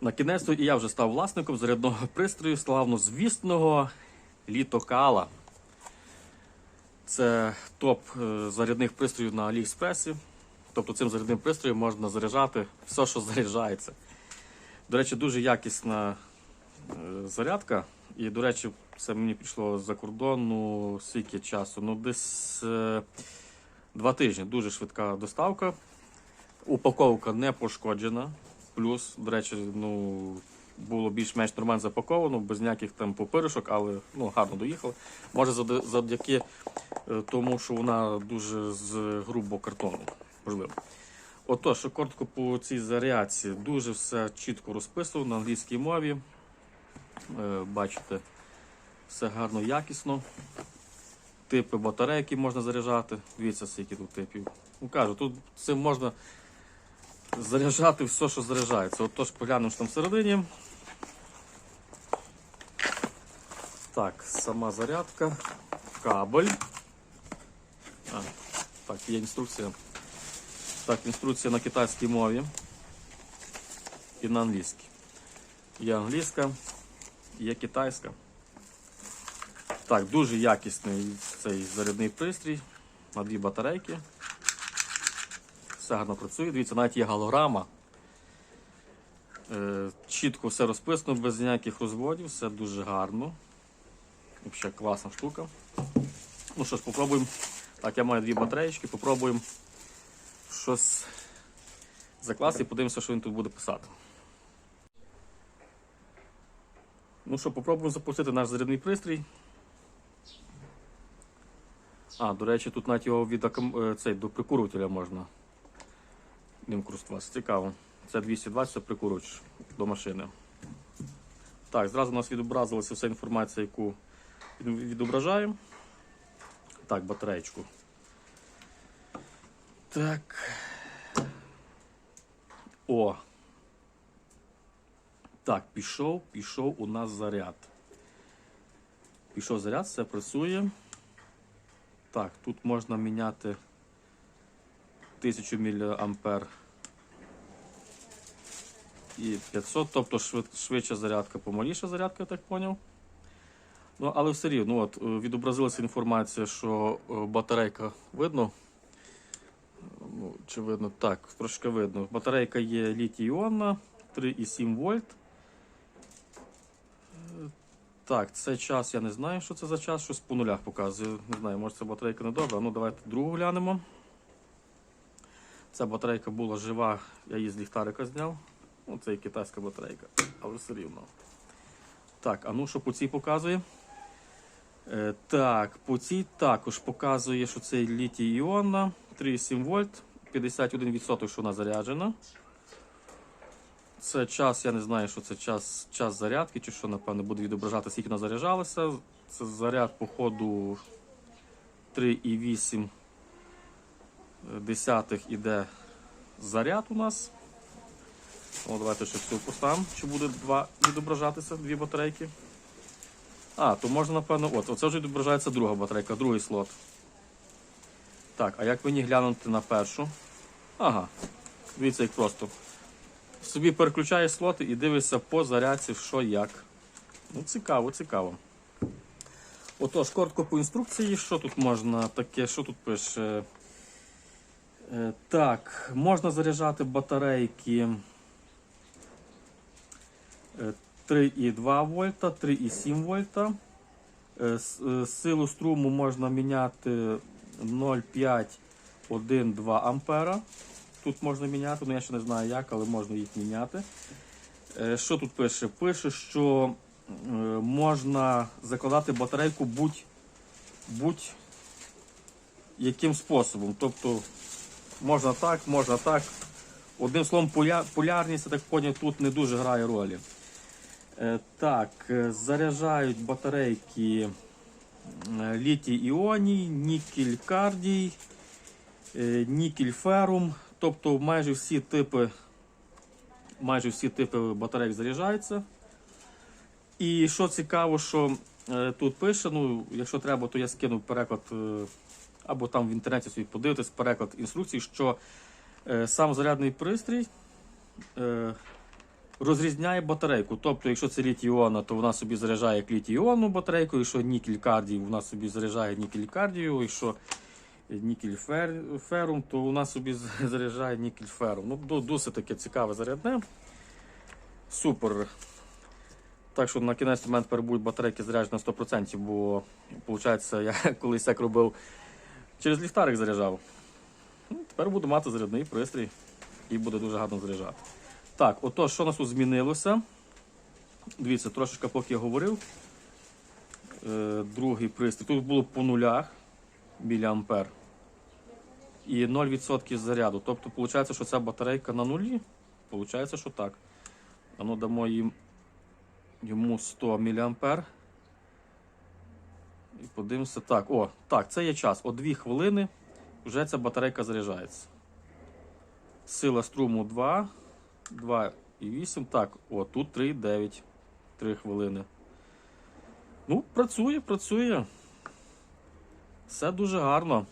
На кінець і я вже став власником зарядного пристрою славнозвісного літокала. Це топ е, зарядних пристроїв на Аліекспресі. Тобто цим зарядним пристроєм можна заряджати все, що заряджається. До речі, дуже якісна е, зарядка. І, до речі, це мені пішло за кордону скільки часу. Ну, десь е, два тижні. Дуже швидка доставка. Упаковка не пошкоджена. Плюс, до речі, ну, було більш-менш нормально запаковано, без ніяких там попиришок, але ну, гарно доїхали. Може, завдяки е, тому, що вона дуже з грубого картону. Можливо. Отож, коротко по цій зарядці. Дуже все чітко розписано на англійській мові. Е, Бачите, все гарно якісно. Типи батарей, які можна заряджати. Дивіться, скільки тут типів. Ну кажу, тут цим можна заряджати все, що заряджається. Отож, поглянемо, що там всередині. Так, сама зарядка, кабель. А, так, є інструкція. Так, інструкція на китайській мові і на англійській. Є англійська, є китайська. Так, дуже якісний цей зарядний пристрій на дві батарейки. Все гарно працює. Дивіться, навіть є голограма. Е, чітко все розписано, без ніяких розводів, все дуже гарно. Взагалі класна штука. Ну що ж, попробуємо. Так, я маю дві батареїчки, попробуємо щось закласти і подивимося, що він тут буде писати. Ну що, попробуємо запустити наш зарядний пристрій. А, до речі, тут навіть його від е, цей, до прикурювателя можна ним користуватися. Цікаво. Це 220 це прикурювач до машини. Так, зразу у нас відобразилася вся інформація, яку відображаємо. Так, батареєчку. Так. О. Так, пішов, пішов у нас заряд. Пішов заряд, все працює. Так, тут можна міняти 1000 мА і 500, тобто швид, швидша зарядка, помаліша зарядка, я так зрозумів. Ну, але все рівно, от, е, відобразилася інформація, що е, батарейка видно. Ну, чи видно? Так, трошки видно. Батарейка є літій-іонна, 3,7 вольт. Е, Так, це час, я не знаю, що це за час, щось по нулях показує. Не знаю, може це батарейка не добра. Ну, давайте другу глянемо. Ця батарейка була жива, я її з ліхтарика зняв. Ну, це і китайська батарейка, але все рівно. Так, а ну що по цій показує? Е, так, по цій також показує, що це літій іонна 3,7 вольт, 51% що вона заряджена. Це час, я не знаю, що це час, час зарядки, чи що, напевно, буде відображати, скільки вона заряджалася. Це заряд, по ходу 3,8 десятих іде заряд у нас. О, давайте ще цю поставимо, чи буде два відображатися, дві батарейки. А, то можна, напевно, от, оце вже відображається друга батарейка, другий слот. Так, а як мені глянути на першу? Ага, дивіться, як просто. Собі переключаєш слоти і дивишся по зарядці, що як. Ну, цікаво, цікаво. Отож, коротко по інструкції, що тут можна таке, що тут пише? Е, так, можна заряджати батарейки 3,2 вольта, 3,7 вольта. Е, е, Силу струму можна міняти 0,5, 1, 2 ампера. Тут можна міняти, ну я ще не знаю як, але можна їх міняти. Е, Що тут пише? Пише, що можна закладати батарейку будь, будь яким способом. Тобто можна так, можна так. Одним словом, полярність, я так поняв, тут не дуже грає ролі. Е, Так, е, заряджають батарейки е, літій іоній, нікель кардій, нікель ферум. Тобто майже всі типи, майже всі типи батарейок заряджаються. І що цікаво, що тут пише, ну, якщо треба, то я скину переклад, або там в інтернеті собі подивитись переклад інструкцій, що сам зарядний пристрій. Розрізняє батарейку. Тобто, якщо це літій іона, то вона собі заряджає як літій іонну батарейку, якщо нікель кардій, вона собі заряджає нікель кардію, якщо нікель фер, ферум, то вона собі заряджає нікель ферум. Ну, досить таке цікаве зарядне. Супер. Так що на кінець у мене тепер будуть батарейки заряджені на 100%, бо виходить, я колись як робив через ліхтарик заряджав. Ну, тепер буду мати зарядний пристрій і буде дуже гарно заряджати. Так, ото, що у нас тут змінилося? Дивіться, трошечки поки я говорив. Е, другий пристрій. Тут було по нулях біля ампер. І 0% заряду. Тобто, виходить, що ця батарейка на нулі. Получається, що так. А ну дамо їм йому 100 мА. І подивимося. Так, о, так, це є час. О 2 хвилини вже ця батарейка заряджається. Сила струму 2, 2,8. Так, о, тут 3,9. 3 хвилини. Ну, працює, працює. Все дуже гарно.